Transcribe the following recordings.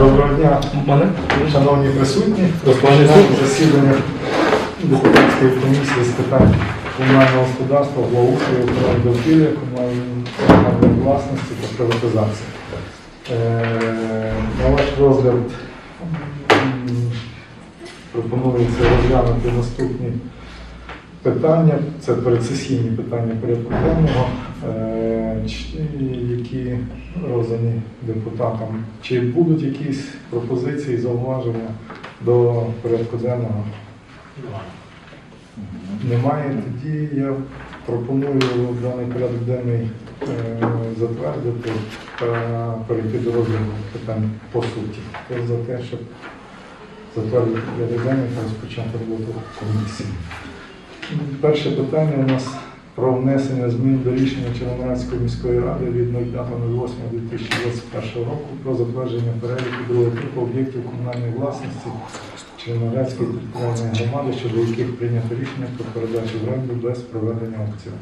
Доброго дня, Мене? шановні присутні. Розпочинаємо засідання депутатської комісії з питань комунального господарства, благоустрою, охорони довкілля, комунальної власності та приватизації. Е, На ваш розгляд пропонується розглянути наступні питання. Це передсесійні питання порядку денного, е, які роздані депутатам. Чи будуть якісь пропозиції, зауваження до порядку денного? Немає. Тоді я пропоную даний порядок денний е, затвердити та перейти до розгляду питань по суті. Хто за те, щоб затвердити порядок денний та розпочати роботу комісії. Перше питання у нас про внесення змін до рішення Червоноградської міської ради від 05.08.2021 року про затвердження переліку другого типу об'єктів комунальної власності Червоноградської територіальної громади, щодо яких прийнято рішення про передачу в оренду без проведення аукціону.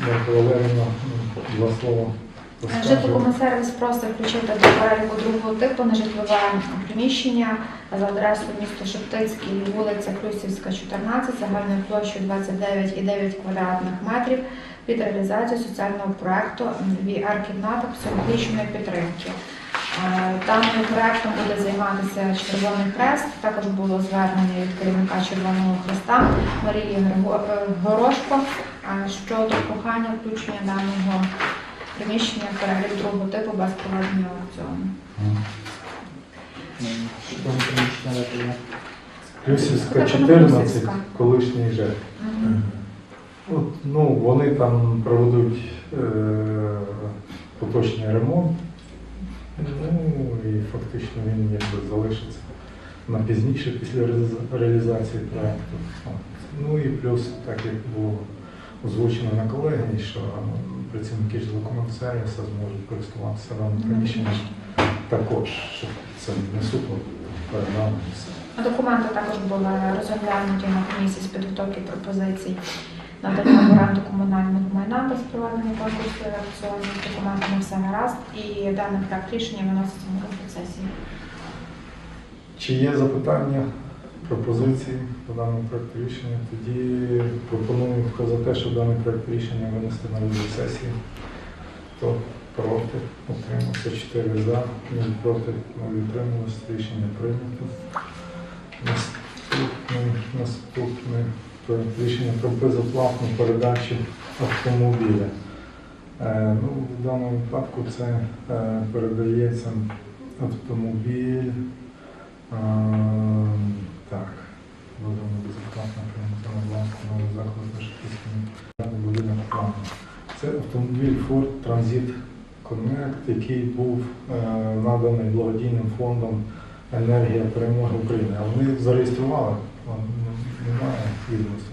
Марко Валеріївна, ну, два слова. розкаже. Житлокомунсервіс просить включити до переліку другого типу нежитлове приміщення за адресою місто Шептицький, вулиця Клюсівська, 14, загальною площею 29,9 квадратних метрів під реалізацію соціального проекту VR-кімната психологічної підтримки. Е, Даним проектом буде займатися Червоний Хрест. Також було звернення від керівника Червоного Хреста Марії е, Горошко е, щодо прохання включення даного приміщення в перелік другого типу без проведення аукціону. Плюсівська Це 14, Плюсівська. колишній ЖЕК. От, ну, вони там проведуть е, поточний ремонт, ну і фактично він якби залишиться на пізніше після реалізації проєкту. Ну і плюс, так як було озвучено на колегії, що працівники житлокомунсервіса зможуть користуватися даним приміщенням також, щоб це не передано. Документи також були розглянуті на комісії з підготовки пропозицій надання в оренду комунального майна без проведення конкурсу і аукціонів. З Документами все гаразд і даний проект рішення виноситься на розгляд сесії. Чи є запитання, пропозиції по даному проекту рішення? Тоді пропоную за те, щоб даний проект рішення винести на розгляд сесії. Хто проти? Утримався 4 за, ні проти, не утрималось. Рішення прийнято. Наступне, наступне рішення про безоплатну передачу автомобіля. Е, ну, в даному випадку це е, передається автомобіль. А, Так, будемо безоплатно власне новий заклад на будинок плану. Це автомобіль Ford Transit Connect, який був е, наданий благодійним фондом Енергія перемоги України. А вони зареєстрували, немає відомості.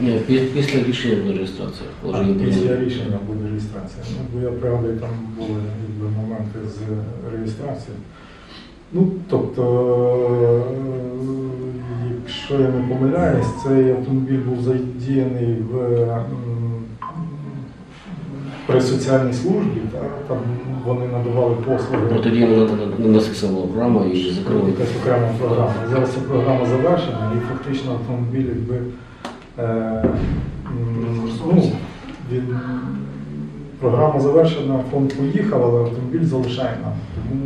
Ні, пі- після рішення буде реєстрація. А, Після рішення буде реєстрація. Ну, бо я пригадую, там були якби, моменти з реєстрацією. Ну, тобто, е, якщо я не помиляюсь, цей автомобіль був задіяний в при соціальній службі, та, там вони надавали послуги. Ну, тоді носиться була програма і закрили. Якась окрема програма. Зараз ця програма завершена і фактично автомобіль якби е, ну, він, програма завершена, фонд поїхав, але автомобіль залишає нам. Тому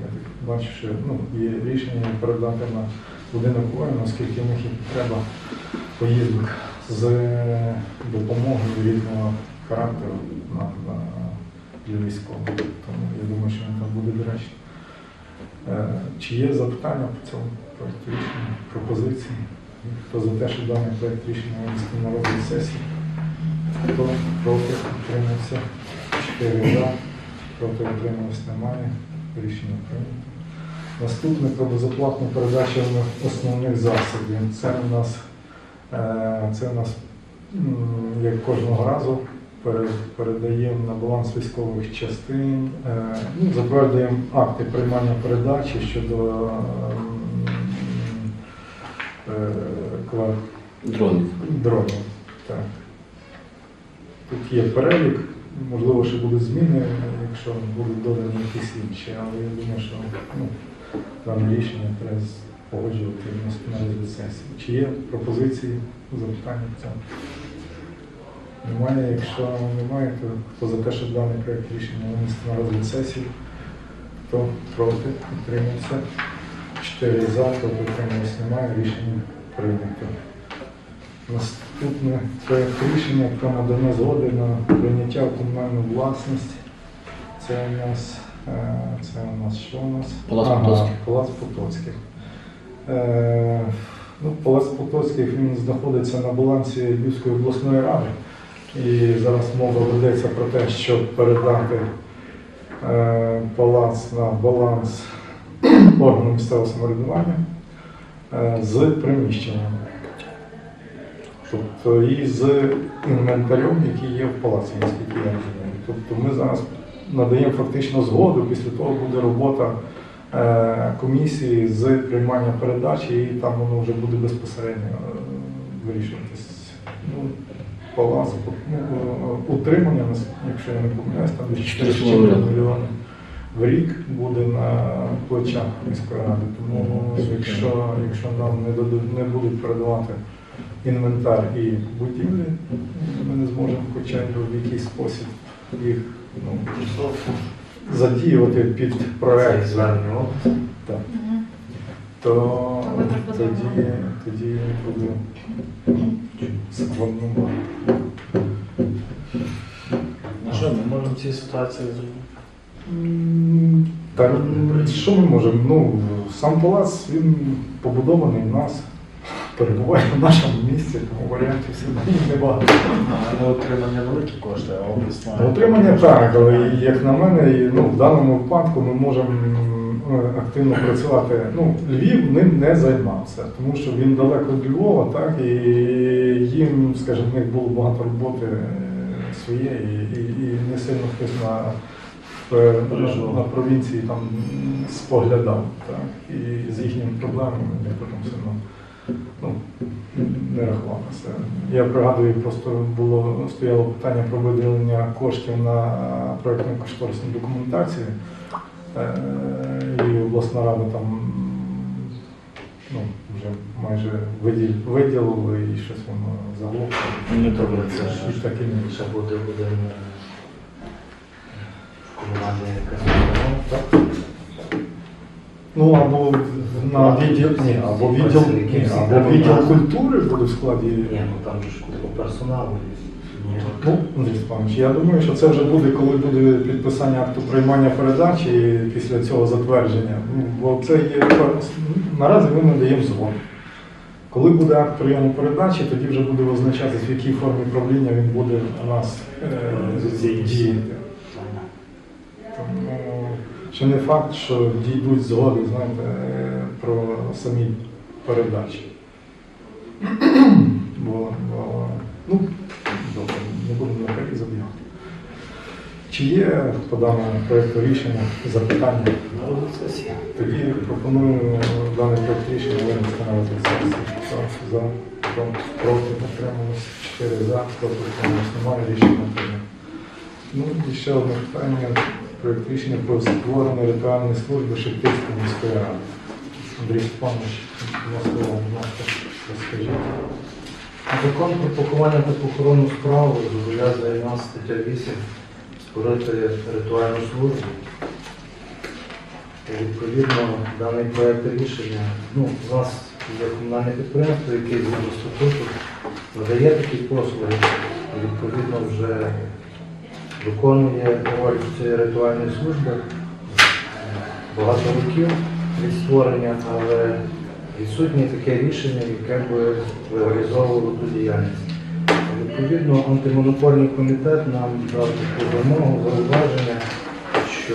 я так бачу, що ну, є рішення передати на будинок воїна, оскільки в них є потреба поїздок з допомогою різного характеру на, на, для військових. Тому я думаю, що він там буде доречно. Е, Чи є запитання по цьому проєкту рішення, пропозиції? Хто за те, що даний проєкт рішення на розгляд сесії? Хто проти утримався? Чотири за, проти утрималось немає. Рішення прийнято. Наступне про безоплатну передачу основних засобів. Це у нас, е, це у нас як кожного разу передаємо на баланс військових частин, е, ну, затверджуємо акти приймання передачі щодо е, ква- Дронів. дронів. Так. Тут є перелік, можливо, ще будуть зміни, якщо будуть додані якісь інші. Але я думаю, що ну, дане рішення треба погоджувати на на сесії. Чи є пропозиції, запитання в цьому? Немає. Якщо немає, то хто за те, щоб даний проект рішення винести на розгляд сесії, хто проти, утримався. Чотири за, хто утримався, немає. Рішення прийнято. Наступне проект рішення про надання згоди на прийняття в комунальну власність. Це у нас, е, це у нас що у нас? Палац Ага, Палац Потоцьких. Е, ну, Палац Потоцьких він знаходиться на балансі Львівської обласної ради. І зараз мова ведеться про те, щоб передати е, палац на баланс органу місцевого самоврядування е, з приміщенням. Тобто і з інвентарем, який є в палаці, наскільки я розумію. Тобто ми зараз надаємо фактично згоду, після того буде робота е, комісії з приймання передачі, і там воно вже буде безпосередньо е, вирішуватись. Ну, палац, ну, е, утримання, нас- якщо я не помиляюсь, там десь 4 мільйони. в рік буде на плечах міської ради. Тому якщо, якщо нам не, дадуть, не будуть передавати інвентар і будівлі, ми не зможемо хоча б в якийсь спосіб їх ну, задіювати під проект. звернення області. То тоді, тоді буде складно. Ну що, ми можемо ці ситуації зробити? М, Та м, що ми можемо? Ну, сам палац він побудований в нас, перебуває в нашому місці, тому варіантів все небагато. Але отримання великі кошти, а область має. На Утримання так, але як на мене, ну, в даному випадку ми можемо активно працювати. Ну, Львів ним не займався, тому що він далеко від Львова, так, і їм, скажімо, в них було багато роботи е, своєї, і, і не сильно хтось на, е, на, на провінції там споглядав, так, і з їхніми проблемами ніхто там сильно ну, не рахувалося. Я пригадую, просто було стояло питання про виділення коштів на проєктну кошторисну документацію. Е, І обласна рада там ну, вже майже виділ, виділили і щось воно заглохло. Ну, добре, це І ж так і не ще буде один е, комунальна якась установа. Так. Ну або на відділ, ні, або відділ, ні, або відділ культури буде в складі. Ні, ну там же ж купа персоналу. Ні. Ну, Андрій Степанович, я думаю, що це вже буде, коли буде підписання акту приймання передачі і після цього затвердження. Ну, бо це є наразі ми надаємо згоду. Коли буде акт прийому передачі, тоді вже буде визначатись, в якій формі правління він буде у нас е, діяти. Тому ще не факт, що дійдуть згоди, знаєте, про самі передачі. Бо, бо ну, Чи є по даному проєкту рішення запитання? На розгляд сесії. Тоді пропоную даний проєкт рішення винести на розгляд сесії. Хто за, проти, підтрималось, 4 за, проти підтрималось, немає рішення прийнято. Ну і ще одне питання. Проєкт рішення про створення ритуальної служби Шептицької міської ради. Андрій Степанович, два слова, будь ласка, розкажіть. Закон про поховання та похоронну справу зобов'язує нас стаття 8 створити ритуальну службу. Відповідно, даний проєкт рішення, ну, у нас є комунальне підприємство, яке згідно статуту надає такі послуги, відповідно вже виконує роль цієї ритуальної служби багато років від створення, але відсутнє таке рішення, яке би легалізовувало ту діяльність. Відповідно, антимонопольний комітет нам дав таку вимогу, зауваження, що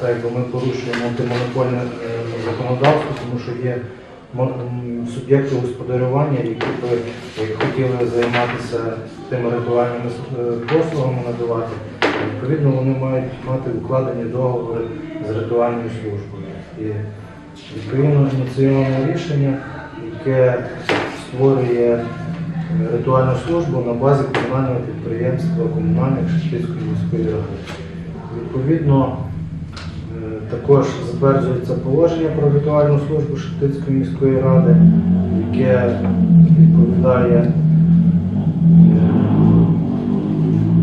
так ми порушуємо антимонопольне е, законодавство, тому що є суб'єкти господарювання, які би хотіли займатися тими ритуальними е, послугами надавати. Відповідно, вони мають мати укладені договори з ритуальною службою. І відповідно ініційоване рішення, яке створює ритуальну службу на базі комунального підприємства комунальних Шептицької міської ради. Відповідно, е, також затверджується положення про ритуальну службу Шептицької міської ради, яке відповідає е,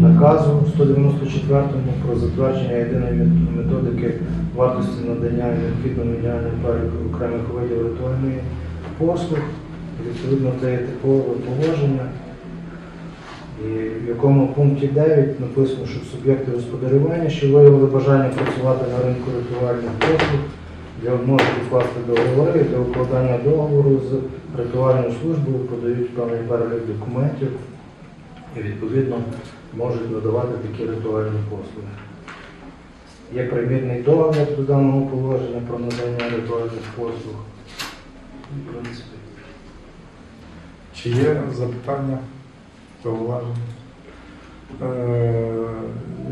наказу 194 про затвердження єдиної методики вартості надання і необхідного мінімального переліку окремих видів ритуальної послуг. Відповідно, це є типове положення. В якому пункті 9 написано, що суб'єкти господарювання, що виявили бажання працювати на ринку ритуальних послуг, для можуть укласти договори для укладання договору з ритуальною службою, подають певний перелік документів і відповідно можуть надавати такі ритуальні послуги. Є примірний договір до даного положення про надання ритуальних послуг. В принципі, Чи є запитання, зауваження? Е,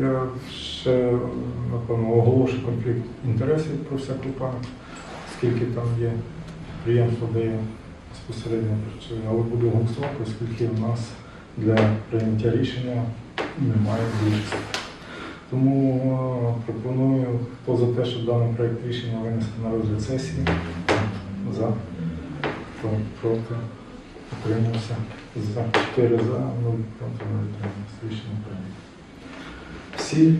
Я ще, напевно, оголошу конфлікт інтересів про всяку пам'ять, скільки там є підприємство, де я безпосередньо працюю, але буду голосувати, оскільки в нас для прийняття рішення немає більшості. Тому е, пропоную, хто за те, щоб даний проєкт рішення винести на розгляд сесії, за, хто проти. Утримався за 4 за, 0 проти, 0 утримався. Всі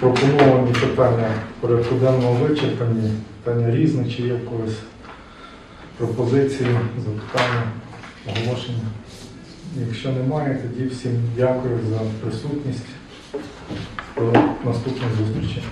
пропоновані питання порядку денного вичерпані, питання різні, чи є в когось пропозиції, запитання, оголошення. Якщо немає, тоді всім дякую за присутність. До наступних зустрічей.